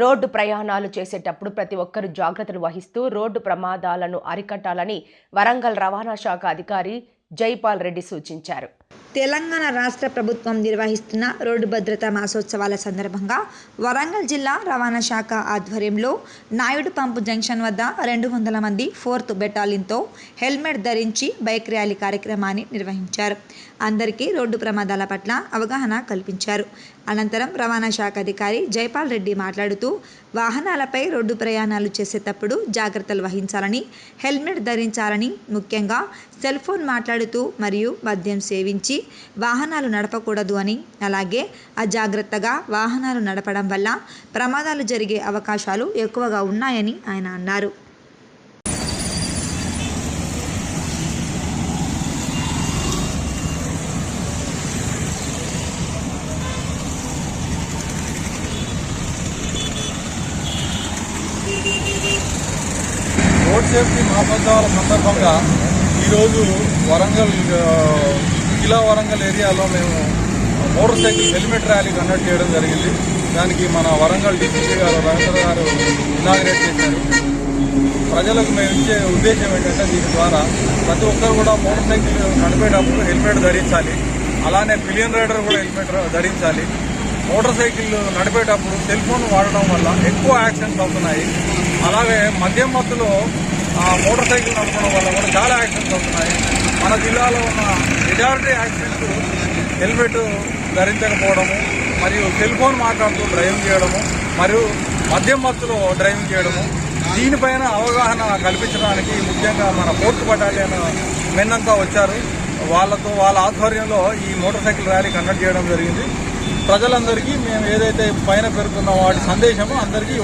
Road ప్రయాణాలు చేసేటప్పుడు ప్రతి ఒక్కరూ జాగ్రత్తలు వహిస్తూ రోడ్డు ప్రమాదాలను అరికట్టాలని వరంగల్ రవాణా శాఖ అధికారి జైపాల్ రెడ్డి సూచించారు. తెలంగాణ రాష్ట్ర ప్రభుత్వం నిర్వహిస్తున్న రోడ్డు భద్రతా మాసోత్సవాల సందర్భంగా వరంగల్ జిల్లా రవాణా శాఖ ఆధ్వర్యంలో నాయుడు పంపు జంక్షన్ వద్ద రెండు వందల మంది ఫోర్త్ బెటాలియన్తో హెల్మెట్ ధరించి బైక్ ర్యాలీ కార్యక్రమాన్ని నిర్వహించారు. అందరికీ రోడ్డు ప్రమాదాల పట్ల అవగాహన కల్పించారు. అనంతరం రవాణా శాఖ అధికారి జైపాల్ రెడ్డి మాట్లాడుతూ వాహనాలపై రోడ్డు ప్రయాణాలు చేసేటప్పుడు జాగ్రత్తలు వహించాలని హెల్మెట్ ధరించాలని ముఖ్యంగా సెల్ ఫోన్ మాట్లాడుతూ మరియు మద్యం సేవించి వాహనాలు నడపకూడదు అని. అలాగే అజాగ్రత్తగా వాహనాలు నడపడం వల్ల ప్రమాదాలు జరిగే అవకాశాలు ఎక్కువగా ఉన్నాయని ఆయన అన్నారు. రోడ్ సేఫ్టీ మాసోత్సవాల సందర్భంగా ఈరోజు వరంగల్ జిల్లా వరంగల్ ఏరియాలో మేము motorcycle helmet rally conduct చేయడం జరిగింది. దానికి మన వరంగల్ డిసిపి గారు రవీంద్ర గారు ఇనాగ్రేట్ చేశారు. ప్రజలకు మేము ఇచ్చే ఉద్దేశం ఏంటంటే దీని ద్వారా ప్రతి ఒక్కరు కూడా మోటార్ సైకిల్ నడిపేటప్పుడు హెల్మెట్ ధరించాలి. అలానే పిలియన్ రైడర్ కూడా హెల్మెట్ ధరించాలి. మోటార్ సైకిల్ నడిపేటప్పుడు సెల్ ఫోన్ వాడడం వల్ల ఎక్కువ యాక్సిడెంట్స్ అవుతున్నాయి. అలాగే మద్యం మత్తులో మోటార్ సైకిల్ నడపడం వల్ల కూడా చాలా యాక్సిడెంట్స్ అవుతున్నాయి. మన జిల్లాలో ఉన్న మెజారిటీ యాక్సిడెంట్ హెల్మెట్ ధరించకపోవడము మరియు సెల్ ఫోన్ మాట్లాడుతూ డ్రైవింగ్ చేయడము మరియు మద్యం మత్తులో డ్రైవింగ్ చేయడము దీనిపైన అవగాహన కల్పించడానికి ముఖ్యంగా మన ఫోర్త్ బటాలియన్ మెన్నంతా వచ్చారు. వాళ్ళతో వాళ్ళ ఆధ్వర్యంలో ఈ మోటార్ సైకిల్ ర్యాలీ కండక్ట్ చేయడం జరిగింది. ప్రజలందరికీ మేము ఏదైతే పైన పేర్కొన్న వాటి సందేశమో అందరికీ